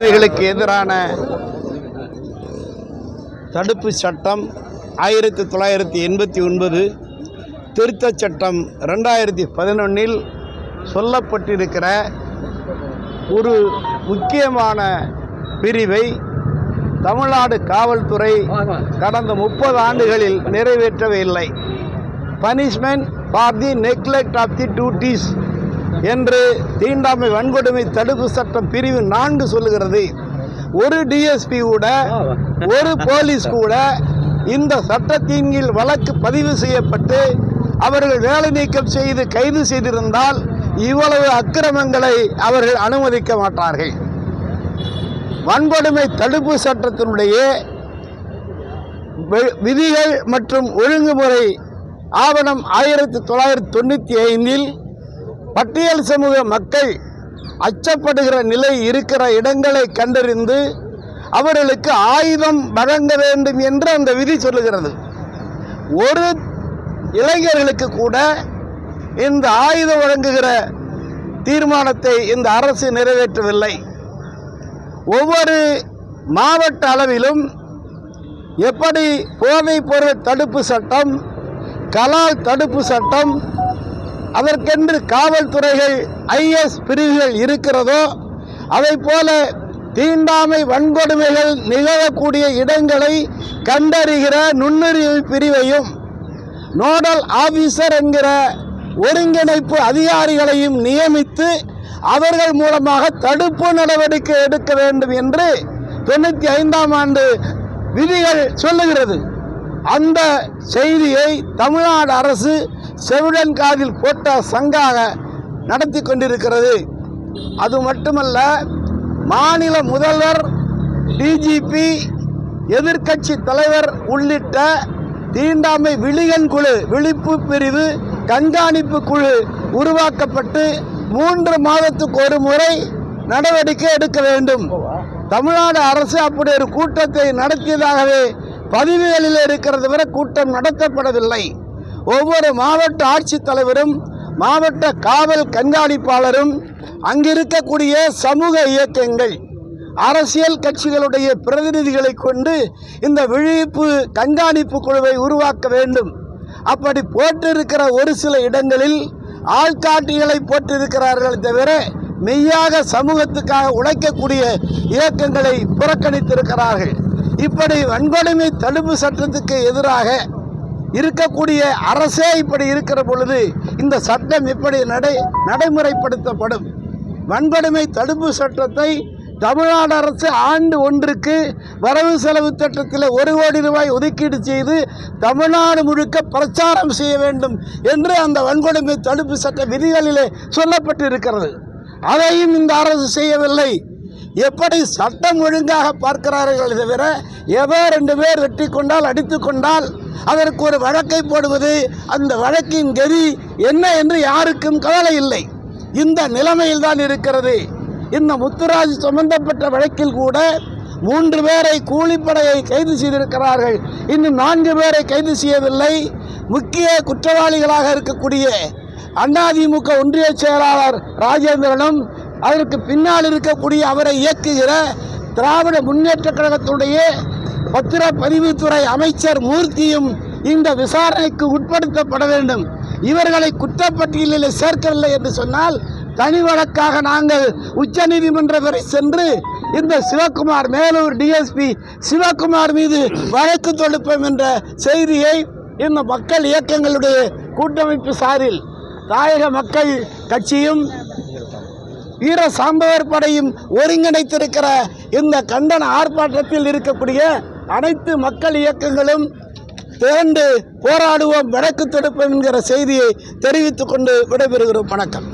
குழந்தைகளுக்கு எதிரான தடுப்பு சட்டம் ஆயிரத்தி தொள்ளாயிரத்தி எண்பத்தி ஒன்பது திருத்தச் சட்டம் ரெண்டாயிரத்தி பதினொன்னில் சொல்லப்பட்டிருக்கிற ஒரு முக்கியமான பிரிவை தமிழ்நாடு காவல்துறை கடந்த முப்பது ஆண்டுகளில் நிறைவேற்றவே இல்லை. Punishment for the neglect of the duties என்று தீண்டாமை வன்கொடுமை தடுப்பு சட்டம் பிரிவு நான்கு சொல்லுகிறது. ஒரு டிஎஸ்பி கூட ஒரு போலீஸ் கூட இந்த சட்டத்தின் கீழ் வழக்கு பதிவு செய்யப்பட்டு அவர்கள் வேலை நீக்கம் செய்து கைது செய்திருந்தால் இவ்வளவு அக்கிரமங்களை அவர்கள் அனுமதிக்க மாட்டார்கள். வன்கொடுமை தடுப்பு சட்டத்தினுடைய வி- விதிகள் மற்றும் ஒழுங்குமுறை ஆவணம் ஆயிரத்தி தொள்ளாயிரத்தி தொண்ணூற்றி ஐந்தில் பட்டியல் சமூக மக்கள் அச்சப்படுகிற நிலை இருக்கிற இடங்களை கண்டறிந்து அவர்களுக்கு ஆயுதம் வழங்க வேண்டும் என்று அந்த விதி சொல்லுகிறது. ஒரு இளைஞர்களுக்கு கூட இந்த ஆயுதம் வழங்குகிற தீர்மானத்தை இந்த அரசு நிறைவேற்றவில்லை. ஒவ்வொரு மாவட்ட அளவிலும் எப்படி போதைப் பொருள் தடுப்பு சட்டம் கலால் தடுப்பு சட்டம் அதற்கென்று காவல்துறைகள் ஐஎஸ் பிரிவுகள் இருக்கிறதோ அதை போல தீண்டாமை வன்கொடுமைகள் நிகழக்கூடிய இடங்களை கண்டறிகிற நுண்ணறிவு பிரிவையும் நோடல் ஆபீசர் என்கிற ஒருங்கிணைப்பு அதிகாரிகளையும் நியமித்து அவர்கள் மூலமாக தடுப்பு நடவடிக்கை எடுக்க வேண்டும் என்று தொண்ணூற்றி ஐந்தாம் ஆண்டு விதிகள் சொல்லுகிறது. அந்த செய்தியை தமிழ்நாடு அரசு செவிடன் காதில் போட்ட சங்காக நடத்தி கொண்டிருக்கிறது. அது மட்டுமல்ல மாநில முதல்வர் டிஜிபி எதிர்க்கட்சி தலைவர் உள்ளிட்ட தீண்டாமை விழிகன் குழு விழிப்பு பிரிவு கண்காணிப்பு குழு உருவாக்கப்பட்டு மூன்று மாதத்துக்கு ஒரு முறை நடவடிக்கை எடுக்க வேண்டும். தமிழ்நாடு அரசு அப்படி ஒரு கூட்டத்தை நடத்தியதாகவே பதிவுகளில் இருக்கிறது வரை கூட்டம் நடத்தப்படவில்லை. ஒவ்வொரு மாவட்ட ஆட்சித்தலைவரும் மாவட்ட காவல் கண்காணிப்பாளரும் அங்கிருக்கக்கூடிய சமூக இயக்கங்கள் அரசியல் கட்சிகளுடைய பிரதிநிதிகளை கொண்டு இந்த விழிப்பு கண்காணிப்பு குழுவை உருவாக்க வேண்டும். அப்படி போட்டிருக்கிற ஒரு சில இடங்களில் ஆள்காட்டிகளை போட்டிருக்கிறார்கள் தவிர மெய்யாக சமூகத்துக்காக உழைக்கக்கூடிய இயக்கங்களை புறக்கணித்திருக்கிறார்கள். இப்படி வன்கொடுமை தடுப்பு சட்டத்துக்கு எதிராக இருக்கக்கூடிய அரசே இப்படி இருக்கிற பொழுது இந்த சட்டம் இப்படி நடை நடைமுறைப்படுத்தப்படும். வன்கொடுமை தடுப்பு சட்டத்தை தமிழ்நாடு அரசு ஆண்டு ஒன்றுக்கு வரவு செலவு திட்டத்தில் ஒரு கோடி ரூபாய் ஒதுக்கீடு செய்து தமிழ்நாடு முழுக்க பிரச்சாரம் செய்ய வேண்டும் என்று அந்த வன்கொடுமை தடுப்பு சட்ட விதிகளிலே சொல்லப்பட்டிருக்கிறது. அதையும் இந்த அரசு செய்யவில்லை. எப்படி சட்டம் ஒழுங்காக பார்க்கிறார்கள் தவிர ஏதோ ரெண்டு பேர் வெட்டி கொண்டால் அடித்து கொண்டால் அதற்கு ஒரு வழக்கை போடுவது அந்த வழக்கின் கதி என்ன என்று யாருக்கும் கவலை இல்லை. இந்த நிலைமையில் தான் இருக்கிறது. இந்த முத்துராஜ் சம்பந்தப்பட்ட வழக்கில் கூட மூன்று பேரை கூலிப்படையை கைது செய்திருக்கிறார்கள். இன்னும் நான்கு பேரை கைது செய்யவில்லை. முக்கிய குற்றவாளிகளாக இருக்கக்கூடிய அதிமுக ஒன்றிய செயலாளர் ராஜேந்திரனும் அதற்கு பின்னால் இருக்கக்கூடிய அவரை இயக்குகிற திராவிட முன்னேற்ற கழகத்துடைய பத்திரப்பதிவுத்துறை அமைச்சர் மூர்த்தியும் இந்த விசாரணைக்கு உட்படுத்தப்பட வேண்டும். இவர்களை குற்றப்பட்டியலில் சேர்க்கவில்லை என்று சொன்னால் தனி வழக்காக நாங்கள் உச்சநீதிமன்ற வரை சென்று இந்த சிவகுமார் மேலூர் டிஎஸ்பி சிவகுமார் மீது வழக்கு தொடுப்போம் என்ற செய்தியை இந்த மக்கள் இயக்கங்களுடைய கூட்டமைப்பு சாரில் தாயக மக்கள் கட்சியும் வீர சாம்பவர் படையும் ஒருங்கிணைத்திருக்கிற இந்த கண்டன ஆர்ப்பாட்டத்தில் இருக்கக்கூடிய அனைத்து மக்கள் இயக்கங்களும் திரண்டு போராடுவோம் வழக்கு தடுப்போம் என்கிற செய்தியை தெரிவித்துக் கொண்டு விடைபெறுகிறோம். வணக்கம்.